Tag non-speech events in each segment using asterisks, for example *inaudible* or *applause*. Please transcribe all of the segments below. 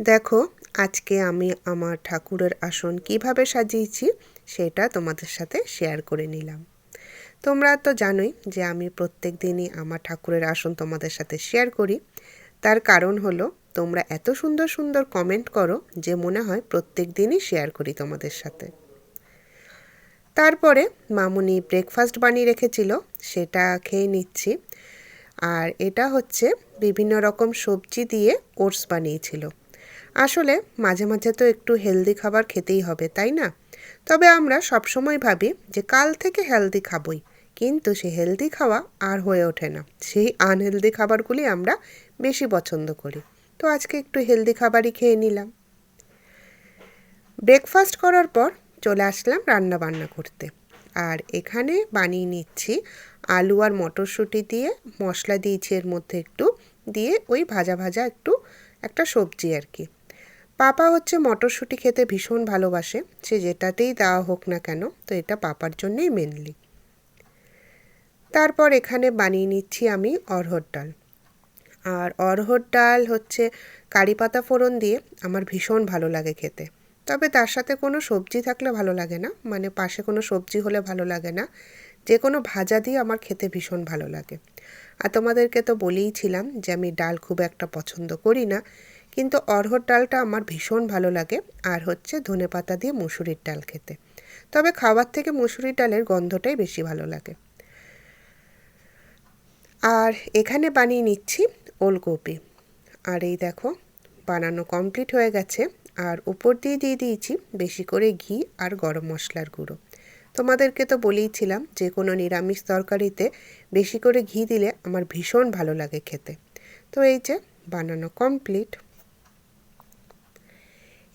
দেখো, আজকে আমি আমার ঠাকুরের আসন কীভাবে সাজিয়েছি সেটা তোমাদের সাথে শেয়ার করে নিলাম। তোমরা তো জানোই যে আমি প্রত্যেক দিনই আমার ঠাকুরের আসন তোমাদের সাথে শেয়ার করি। তার কারণ হলো, তোমরা এত সুন্দর সুন্দর কমেন্ট করো যে মনে হয় প্রত্যেক দিনই শেয়ার করি তোমাদের সাথে। তারপরে মামুনি ব্রেকফাস্ট বানিয়ে রেখেছিল, সেটা খেয়ে নিচ্ছি। আর এটা হচ্ছে বিভিন্ন রকম সবজি দিয়ে ওটস বানিয়েছিল। আসলে মাঝে মাঝে তো একটু হেলদি খাবার খেতেই হবে, তাই না? তবে আমরা সবসময় ভাবি যে কাল থেকে হেলদি খাবই, কিন্তু সে হেলদি খাওয়া আর হয়ে ওঠে না। সেই আনহেলদি খাবারগুলি আমরা বেশি পছন্দ করি। তো আজকে একটু হেলদি খাবারই খেয়ে নিলাম। ব্রেকফাস্ট করার পর চলে আসলাম রান্না বান্না করতে। আর এখানে বানিয়ে নিচ্ছি আলু আর মটরশুঁটি দিয়ে, মশলা দিয়েছি এর মধ্যে একটু, দিয়ে ওই ভাজা ভাজা একটু, একটা সবজি আর কি। পাপা হচ্ছে মটরশুঁটি খেতে ভীষণ ভালোবাসে, সে যেটাতেই দেওয়া হোক না কেন, তো এটা পাপার জন্যেই মেনলি তারপর এখানে বানিয়ে নিচ্ছি আমি অরহর ডাল। আর অরহর ডাল হচ্ছে কারি পাতা ফোড়ন দিয়ে আমার ভীষণ ভালো লাগে খেতে। তবে তার সাথে কোনো সবজি থাকলে ভালো লাগে না মানে পাশে কোনো সবজি হলে ভালো লাগে না, যে কোনো ভাজা দিয়ে আমার খেতে ভীষণ ভালো লাগে। আর তোমাদেরকে তো বলেইছিলাম যে আমি ডাল খুব একটা পছন্দ করি না কিন্তু অরহর ডালটা আমার ভীষণ ভালো লাগে, আর হচ্ছে ধনে পাতা দিয়ে মুসুরির ডাল খেতে। তবে খাবার থেকে মুসুরির ডালের গন্ধটাই বেশি ভালো লাগে। আর এখানে বানিয়ে নিচ্ছি ওলকপি। আর এই দেখো, বানানো কমপ্লিট হয়ে গেছে। আর উপর দিয়ে দিয়ে দিয়েছি বেশি করে ঘি আর গরম মশলার গুঁড়ো। তোমাদেরকে তো বলেইছিলাম যে কোনো নিরামিষ তরকারিতে বেশি করে ঘি দিলে আমার ভীষণ ভালো লাগে খেতে। তো এই যে, বানানো কমপ্লিট।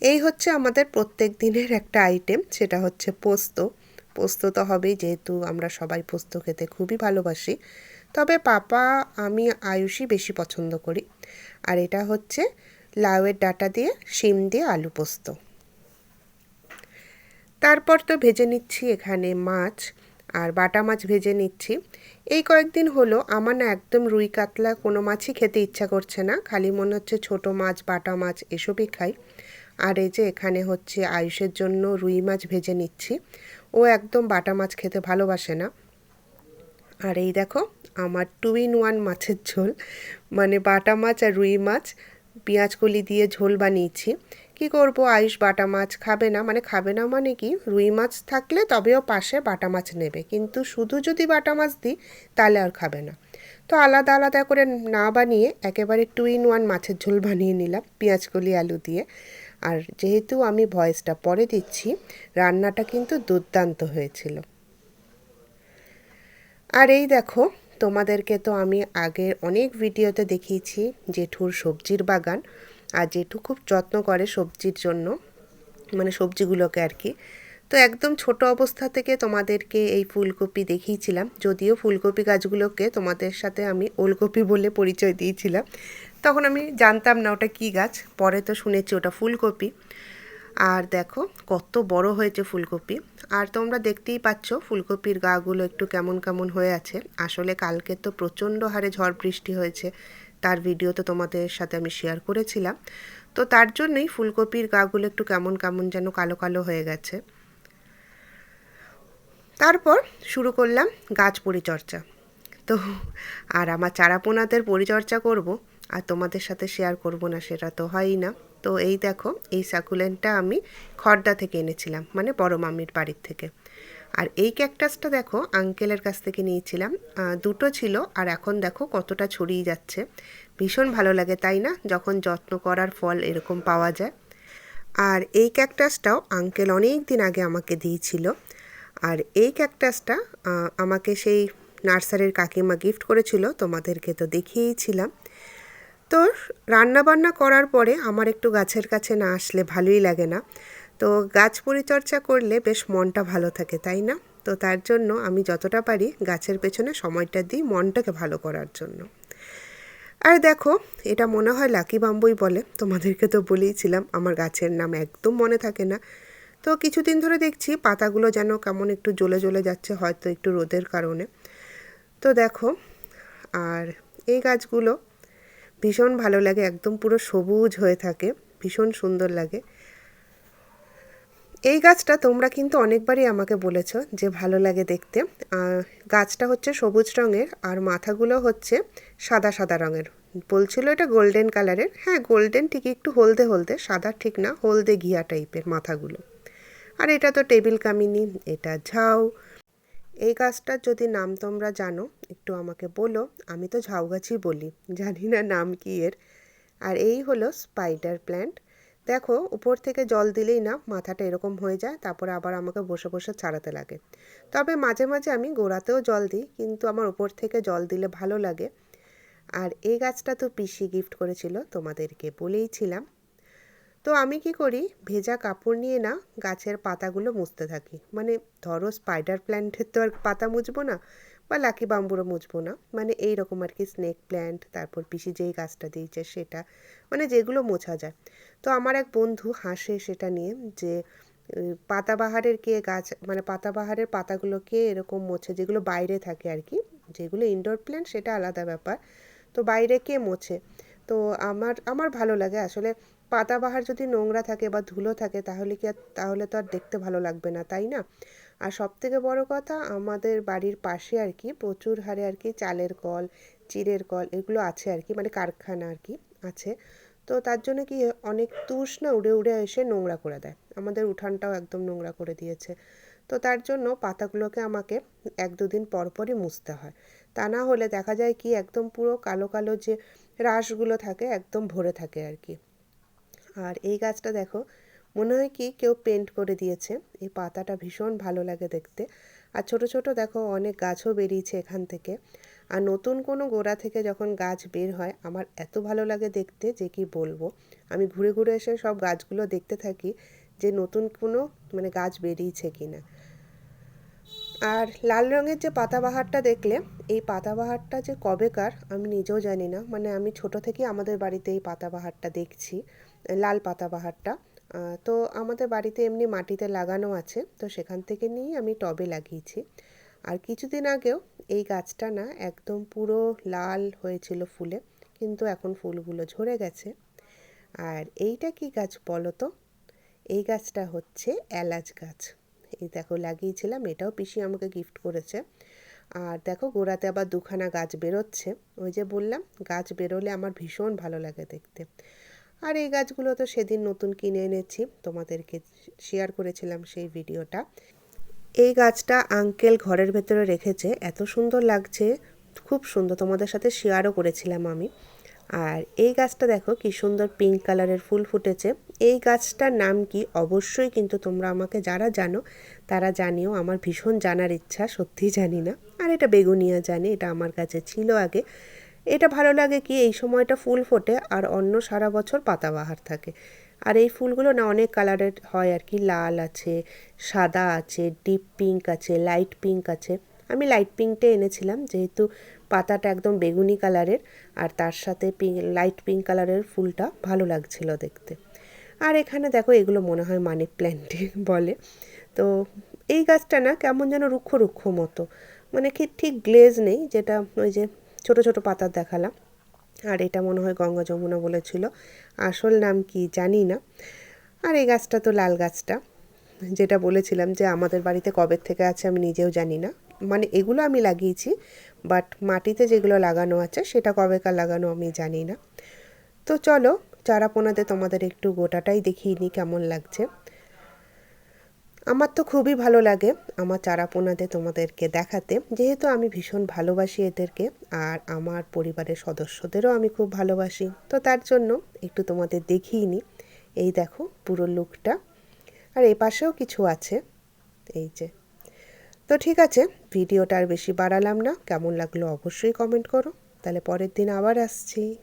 এই হচ্ছে আমাদের প্রত্যেক দিনের একটা আইটেম সেটা হচ্ছে পোস্ত। পোস্ত তো হবেই, যেহেতু আমরা সবাই পোস্ত খেতে খুবই ভালোবাসি। তবে পাপা, আমি, আয়ুষই বেশি পছন্দ করি। আর এটা হচ্ছে লাউয়ের ডাটা দিয়ে, শিম দিয়ে আলু পোস্ত। তারপর তো ভেজে নিচ্ছি এখানে মাছ, আর বাটা মাছ ভেজে নিচ্ছি। এই কয়েকদিন হলো, আমার না একদম রুই কাতলা কোনো মাছই খেতে ইচ্ছা করছে না। খালি মনে হচ্ছে ছোট মাছ, বাটা মাছ, এসবই খাই। আর এই যে এখানে হচ্ছে আয়ুষের জন্য রুই মাছ ভেজে নিচ্ছি। ও একদম বাটা মাছ খেতে ভালোবাসে না। আর এই দেখো, আমার টু ইন ওয়ান মাছের ঝোল। মানে বাটা মাছ আর রুই মাছ, পেঁয়াজ কলি দিয়ে ঝোল বানিয়েছি। কি করব? আয়ুষ বাটা মাছ খাবে না। মানে খাবে না মানে কি? রুই মাছ থাকলে তবেও পাশে বাটা মাছ নেবে। কিন্তু শুধু যদি বাটা মাছ দিই, তাহলে আর খাবে না। তো আলাদা আলাদা করে না বানিয়ে একেবারে টু ইন ওয়ান মাছের ঝোল বানিয়ে নিলাম, পেঁয়াজ কলি, আলু দিয়ে। আর যেহেতু আমি ভয়েসটা পরে দিচ্ছি, রান্নাটা কিন্তু দুর্দান্ত হয়েছিল। আর এই দেখো, তোমাদেরকে তো আমি আগের অনেক ভিডিওতে দেখিয়েছি জেঠুর সবজির বাগান আর জেঠু খুব যত্ন করে সবজির জন্য মানে সবজিগুলোকে আর কি। তো একদম ছোট অবস্থা থেকে তোমাদেরকে এই ফুলকপি দেখিয়েছিলাম, যদিও ফুলকপি গাছগুলোকে তোমাদের সাথে আমি ওলকপি বলে পরিচয় দিয়েছিলাম। তখন আমি জানতাম না ওটা কী গাছ। পরে তো শুনেছি ওটা ফুলকপি। আর দেখো, কত বড় হয়েছে ফুলকপি। আর তোমরা দেখতেই পাচ্ছ ফুলকপির গাগুলো একটু কেমন কেমন হয়ে আছে। আসলে কালকে তো প্রচণ্ড হারে ঝড় বৃষ্টি হয়েছে। তার ভিডিও তো তোমাদের সাথে আমি শেয়ার করেছিলাম। তো তার জন্যই ফুলকপির গাগুলো একটু কেমন কেমন যেন কালো কালো হয়ে গেছে। তারপর শুরু করলাম গাছ পরিচর্যা। তো আর আমার চারাপোনাদের পরিচর্যা করব। আর তোমাদের সাথে শেয়ার করব না, সেটা তো হয়ই না। তো এই দেখো, এই সাকুলেন্টটা আমি খর্দা থেকে এনেছিলাম মানে বড় মামির বাড়ির থেকে। আর এই ক্যাকটাসটা দেখো আঙ্কেলের কাছ থেকে নিয়েছিলাম। দুটো ছিল, আর এখন দেখো কতটা ছড়িয়ে যাচ্ছে। ভীষণ ভালো লাগে, তাই না? যখন যত্ন করার ফল এরকম পাওয়া যায়। আর এই ক্যাকটাসটাও আঙ্কেল অনেক দিন আগে আমাকে দিয়েছিল। আর এই ক্যাকটাসটা আমাকে সেই নার্সারির কাকিমা গিফট করেছিল, তোমাদেরকে তো দেখিয়েছিলাম। তো রান্না বান্না করার পরে আমার একটু গাছের কাছে না আসলে ভালোই লাগে না। তো গাছ পরিচর্যা করলে বেশ মনটা ভালো থাকে, তাই না? তো তার জন্য আমি যতটা পারি গাছের পেছনে সময়টা দিই মনটাকে ভালো করার জন্য। আর দেখো, এটা মনে হয় লাকি বাম্বুই বলে, তোমাদেরকে তো বলেইছিলাম, আমার গাছের নাম একদম মনে থাকে না। তো কিছুদিন ধরে দেখছি পাতাগুলো যেন কেমন একটু জ্বলে জ্বলে যাচ্ছে, হয়তো একটু রোদের কারণে। তো দেখো, আর এই গাছগুলো ভীষণ ভালো লাগে, একদম পুরো সবুজ হয়ে থাকে, ভীষণ সুন্দর লাগে। এই গাছটা তোমরা কিন্তু অনেকবারই আমাকে বলেছ যে ভালো লাগে দেখতে। গাছটা হচ্ছে সবুজ রঙের আর মাথাগুলো হচ্ছে সাদা সাদা রঙের। বলছিল এটা গোল্ডেন কালারের হ্যাঁ গোল্ডেন ঠিক একটু হলদে হলদে, সাদা ঠিক না, হলদে ঘিয়া টাইপের মাথাগুলো। আর এটা তো টেবিল কামিনি, এটা ঝাউ এই গাছটার যদি নাম তোমরা জানো, একটু আমাকে বলো, আমি তো ঝাউ গাছই বলি, জানি না নাম কি এর। আর এই হলো স্পাইডার প্ল্যান্ট দেখো, উপর থেকে জল দিলেই না মাথাটা এরকম হয়ে যায়, তারপরে আবার আমাকে বসে বসে ছাড়াতে লাগে। তবে মাঝে মাঝে আমি গোড়াতেও জল দিই, কিন্তু আমার উপর থেকে জল দিলে ভালো লাগে। আর এই গাছটা তো পিসি গিফট করেছিল, তোমাদেরকে বলেইছিলাম। তো আমি কি করি? ভেজা কাপড় নিয়ে না গাছের পাতাগুলো মুছতে থাকি। মানে ধরো স্পাইডার প্ল্যান্টের তো আর পাতা মুছবো না বা লাকি বাম্বুরও মুছবো না। মানে এই রকম আর কি স্নেক প্ল্যান্ট তারপর পিসি যেই গাছটা দিয়েছে সেটা। মানে যেগুলো মোছা যায়। তো আমার এক বন্ধু হাসে সেটা নিয়ে যে পাতাবাহারের কে গাছ মানে পাতাবাহারের পাতাগুলোকে এরকম মোছে? যেগুলো বাইরে থাকে আর কি। যেগুলো ইনডোর প্ল্যান্ট সেটা আলাদা ব্যাপার। তো বাইরে কে মোছে? তো আমার আমার ভালো লাগে। আসলে পাতাবাহার যদি নোংরা থাকে বা ধুলো থাকে, তাহলে কি আর, তাহলে তো আর দেখতে ভালো লাগবে না, তাই না? আর সব থেকে বড় কথা, আমাদের বাড়ির পাশে আর কি প্রচুর হারে আর কি চালের কল, চিড়ের কল, এগুলো আছে আর কি মানে কারখানা আর কি আছে। তো তার জন্য কি অনেক তুষ না উড়ে উড়ে এসে নোংরা করে দেয়। আমাদের উঠানটাও একদম নোংরা করে দিয়েছে। তো তার জন্য পাতাগুলোকে আমাকে এক দুদিন পর পরই মুছতে হয়। তা না হলে দেখা যায় কি একদম পুরো কালো কালো যে রাশগুলো থাকে, একদম ভরে থাকে আর কি। আর এই গাছটা দেখো, মনে হয় কি কেউ পেন্ট করে দিয়েছে। এই পাতাটা ভীষণ ভালো লাগে দেখতে। আর ছোট ছোট দেখো অনেক গাছও বেরিয়েছে এখান থেকে। আর নতুন কোনো গোড়া থেকে যখন গাছ বের হয়, আমার এত ভালো লাগে দেখতে যে কি বলব। আমি ঘুরে ঘুরে এসে সব গাছগুলো দেখতে থাকি যে নতুন কোনো মানে গাছ বেরিয়েছে কি না আর লাল রঙের যে পাতাবাহারটা দেখলে, এই পাতাবাহারটা যে কবেকার আমি নিজেও জানি না। মানে আমি ছোট থেকেই আমাদের বাড়িতে এই পাতাবাহারটা দেখছি। লাল পাতাবাহারটা। তো আমাদের বাড়িতে এমনি মাটিতে লাগানো আছে, তো সেখান থেকে নিয়েই আমি টবে লাগিয়েছি। আর কিছুদিন আগেও এই গাছটা না একদম পুরো লাল হয়েছিল ফুলে, কিন্তু এখন ফুলগুলো ঝরে গেছে। আর এইটা কি গাছ বলো তো? এই গাছটা হচ্ছে এলাচ গাছ। এই দেখো লাগিয়েছিলাম, এটাও পিসি আমাকে গিফট করেছে। আর দেখো গোড়াতে আবার দুখানা গাছ বেরোচ্ছে। ওই যে বললাম, গাছ বেরোলে আমার ভীষণ ভালো লাগে দেখতে। আর এই গাছগুলো তো সেদিন নতুন কিনে এনেছি, তোমাদেরকে শেয়ার করেছিলাম সেই ভিডিওটা। এই গাছটা আঙ্কেল ঘরের ভেতরে রেখেছে, এত সুন্দর লাগছে, খুব সুন্দর, তোমাদের সাথে শেয়ারও করেছিলাম আমি। আর এই গাছটা দেখো কি সুন্দর পিঙ্ক কালারের ফুল ফুটেছে। এই গাছটার নাম কি অবশ্যই কিন্তু তোমরা আমাকে যারা জানো, তারা জানিও, আমার ভীষণ জানার ইচ্ছা, সত্যিই জানি না। আর এটা বেগুনিয়া জানি, এটা আমার কাছে ছিল আগে। এটা ভালো লাগে কি এই সময়টা ফুল ফোটে আর অন্য সারা বছর পাতাবাহার থাকে। আর এই ফুলগুলো না অনেক কালারের হয় আর কি, লাল আছে, সাদা আছে ডিপ পিঙ্ক আছে লাইট পিঙ্ক আছে। আমি লাইট পিঙ্কটা এনেছিলাম যেহেতু পাতাটা একদম বেগুনি কালারের আর তার সাথে পিঙ্ক লাইট পিঙ্ক কালারের ফুলটা ভালো লাগছিল দেখতে। আর এখানে দেখো এগুলো মনে হয় মানি প্ল্যান্টই *laughs* বলে। তো এই গাছটা না কেমন যেন রুক্ষ রুক্ষ মতো। মানে কি ঠিক গ্লেজ নেই যেটা ওই যে ছোট ছোট পাতা দেখালাম। আর এটা মনে হয় গঙ্গা যমুনা বলেছিল। আসল নাম কি জানি না। আর এই গাছটা তো লাল গাছটা। যেটা বলেছিলাম যে আমাদের বাড়িতে কবে থেকে আছে আমি নিজেও জানি না। মানে এগুলো আমি লাগিয়েছি, বাট মাটিতে যেগুলো লাগানো আছে সেটা কবেকার লাগানো আমি জানি না। তো চলো চারাপোনাতে তোমাদের একটু গোটাটাই দেখিয়ে নিই কেমন লাগছে। আমার তো খুবই ভালো লাগে আমার চারাপোনাতে তোমাদেরকে দেখাতে। যেহেতু আমি ভীষণ ভালোবাসি এদেরকে, আর আমার পরিবারের সদস্যদেরও আমি খুব ভালোবাসি। তো তার জন্য একটু তোমাদের দেখিয়ে নিই এই দেখো পুরো লুকটা। আর এ পাশেও কিছু আছে। এই যে। তো ঠিক আছে, ভিডিওটা আর বেশি বাড়ালাম না। কেমন লাগল অবশ্যই কমেন্ট করো। তাহলে পরের দিন আবার আসছি।